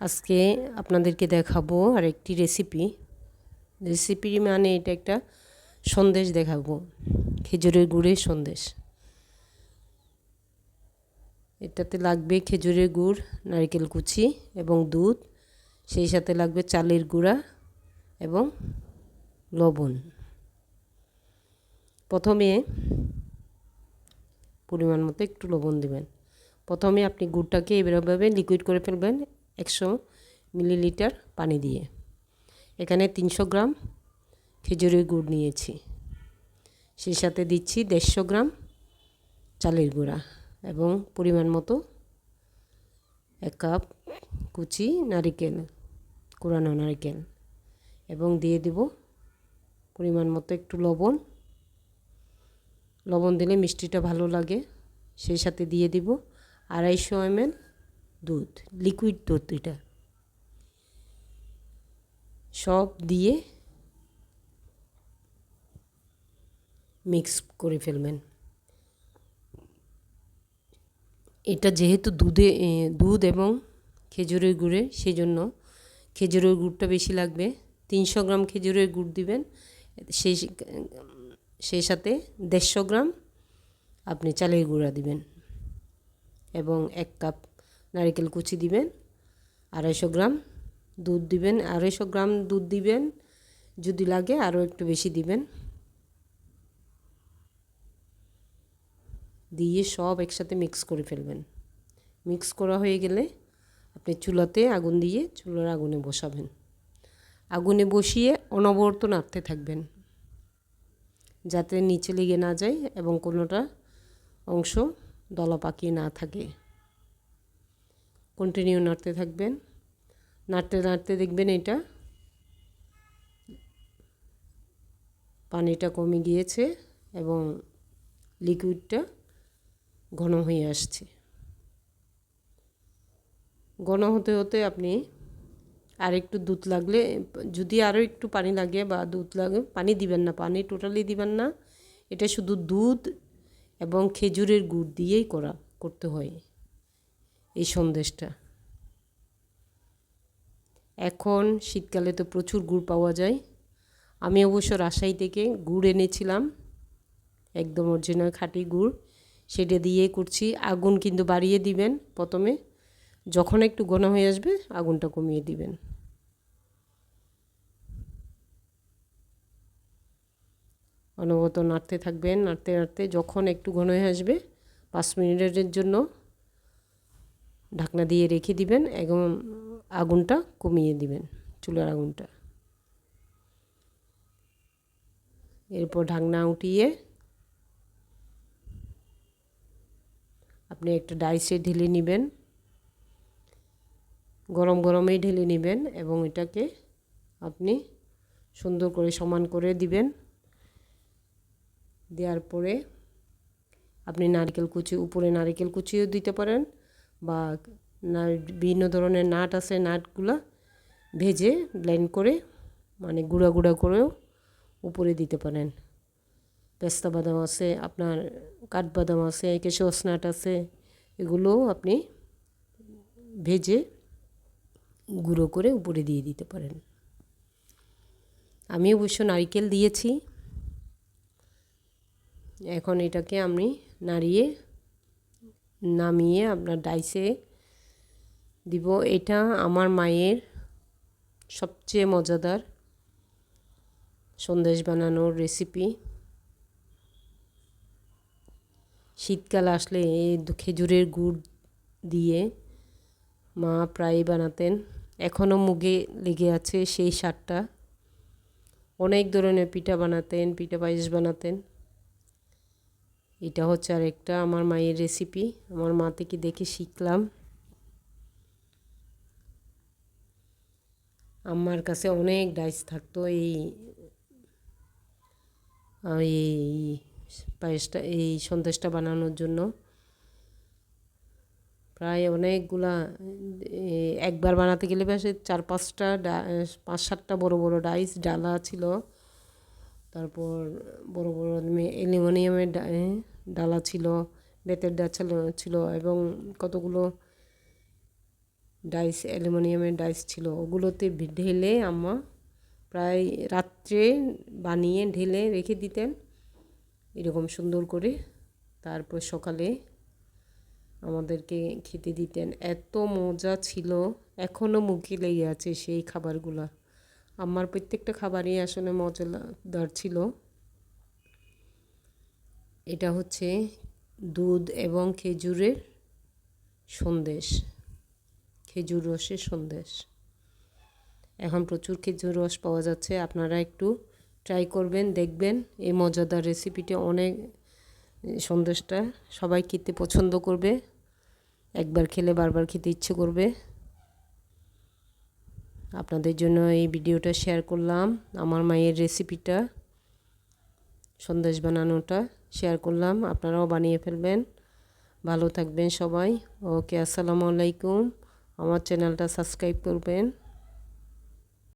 আজকে আপনাদেরকে দেখাবো আরেকটি রেসিপি রেসিপি মানে এটা একটা সন্দেশ দেখাবো, খেজুরের গুড়ের সন্দেশ। এটাতে লাগবে খেজুরের গুড়, নারকেল কুচি এবং দুধ, সেই সাথে লাগবে চালের গুঁড়া এবং লবণ। প্রথমে পরিমাণ মতো একটু লবণ দেবেন। প্রথমে আপনি গুড়টাকে এভাবে লিকুইড করে ফেলবেন একশো মিলিলিটার পানি দিয়ে। এখানে তিনশো গ্রাম খেজুরের গুড় নিয়েছি। সেই সাথে দিচ্ছি দেড়শো গ্রাম চালের গুঁড়া এবং পরিমাণ মতো এক কাপ কুচি নারিকেল কোরানো নারিকেল এবং দিয়ে দেব পরিমাণ মতো একটু লবণ। লবণ দিলে মিষ্টিটা ভালো লাগে। সেই সাথে দিয়ে দিব আড়াইশো এমএল দুধ লিকুইড দুধ এটা। সব দিয়ে মিক্স করে ফেলবেন। এটা যেহেতু দুধে দুধ এবং খেজুরের গুড়ের সেই জন্য খেজুরের গুড়টা বেশি লাগবে। তিনশো গ্রাম খেজুরের গুড় দিবেন, সেই সেই সাথে দেড়শো গ্রাম আপনি চালের গুঁড়া দিবেন এবং এক কাপ নারিকেল কুচি দিবেন, আড়াইশো গ্রাম দুধ দিবেন, আড়াইশো গ্রাম দুধ দিবেন, যদি লাগে আরও একটু বেশি দিবেন। দিয়ে সব একসাথে মিক্স করে ফেলবেন। মিক্স করা হয়ে গেলে আপনি চুলাতে আগুন দিয়ে চুলার আগুনে বসাবেন। আগুনে বসিয়ে অনবরত নাড়তে থাকবেন, যাতে নিচে লেগে না যায় এবং কোনোটা অংশ দলা পাকিয়ে না থাকে। কন্টিনিউ নাড়তে থাকবেন। নাড়তে নাড়তে দেখবেন এটা পানিটা কমে গিয়েছে এবং লিকুইডটা ঘন হয়ে আসছে। ঘন হতে হতে আপনি আর একটু দুধ লাগলে, যদি আরও একটু পানি লাগে বা দুধ লাগে, পানি দিবেন না, পানি টোটালি দিবেন না। এটা শুধু দুধ এবং খেজুরের গুড় দিয়েই করা, করতে হয়। এই সন্দেশটা। এখন শীতকালে তো প্রচুর গুড় পাওয়া যায়। আমি অবশ্য রাজশাহী থেকে গুড় এনেছিলাম, একদম অরিজিনাল খাঁটি গুড়। সেটা দিয়ে করছি, আগুন কিন্তু বাড়িয়ে দিবেন প্রথমে। যখন একটু ঘন হয়ে আসবে, আগুনটা কমিয়ে দিবেন। অনবত নাড়তে থাকবেন, নাড়তে নাড়তে যখন একটু ঘন হয়ে আসবে, পাঁচ মিনিটের জন্য ঢাকনা দিয়ে রেখে দিবেন, এবং আগুনটা কমিয়ে দিবেন, চুলার আগুনটা। এরপর ঢাকনা উঠিয়ে আপনি একটা ডাইসে ঢেলে নেবেন, গরম গরমেই ঢেলে নেবেন, এবং এটাকে আপনি সুন্দর করে সমান করে দিবেন। দেওয়ার পরে আপনি নারকেল কুচি, উপরে নারকেল কুচিও দিতে পারেন। বা বিভিন্ন ধরনের নাট আছে, নাটগুলো ভেজে ব্লেন্ড করে মানে গুঁড়া গুঁড়া করেও উপরে দিতে পারেন। পেস্তা বাদাম আছে, আপনার কাঠবাদাম আছে কেশস নাট আছে, এগুলোও আপনি ভেজে গুঁড়ো করে উপরে দিয়ে দিতে পারেন। আমি অবশ্য নারিকেল দিয়েছি। এখন এটাকে আমি নাড়িয়ে নামিয়ে আপনার ডাইসে দিব। এটা আমার মায়ের সবচেয়ে মজাদার সন্দেশ বানানোর রেসিপি শীতকাল আসলে এই খেজুরের গুড় দিয়ে মা প্রায় বানাতেন। এখনও মুগে লেগে আছে সেই সারটা অনেক ধরনের পিঠা বানাতেন, পিঠা পায়েস বানাতেন। এটা হচ্ছে আর একটা আমার মায়ের রেসিপি আমার মা থেকে দেখে শিখলাম। আমার কাছে অনেক ডাইস থাকতো, এই এই পায়েসটা, এই সন্দেশটা বানানোর জন্য। প্রায় অনেকগুলা একবার বানাতে গেলে বেশ চার পাঁচটা ডা, পাঁচ সাতটা বড় বড় ডাইস ডালা ছিল। তারপর বড় বড় অ্যালুমিনিয়ামের ডালা ছিল, বেতের ডাল ছিল এবং কতগুলো ডাইস, অ্যালুমিনিয়ামের ডাইস ছিল। ওগুলোতে ঢেলে আম্মা প্রায় রাত্রে বানিয়ে ঢেলে রেখে দিতেন। এরকম সুন্দর করে তারপর সকালে আমাদেরকে খেতে দিতেন। এত মজা ছিল এখনও মুখে লেগে আছে সেই খাবারগুলা। আমার প্রত্যেকটা খাবারই আসলে মজাদার ছিল। এটা হচ্ছে দুধ এবং খেজুরের সন্দেশ, খেজুর রসের সন্দেশ। এখন প্রচুর খেজুর রস পাওয়া যাচ্ছে, আপনারা একটু ট্রাই করবেন, দেখবেন। এই মজাদার রেসিপিটা অনেক, সন্দেশটা সবাই খেতে পছন্দ করবে, একবার খেলে বারবার খেতে ইচ্ছে করবে। আপনাদের জন্য এই ভিডিওটা শেয়ার করলাম, আমার মায়ের রেসিপিটা সন্দেশ বানানোটা। শেয়ার করলাম। আপনারাও বানিয়ে ফেলবেন। ভালো থাকবেন সবাই। ওকে, আসসালামু আলাইকুম। আমার চ্যানেলটা সাবস্ক্রাইব করবেন।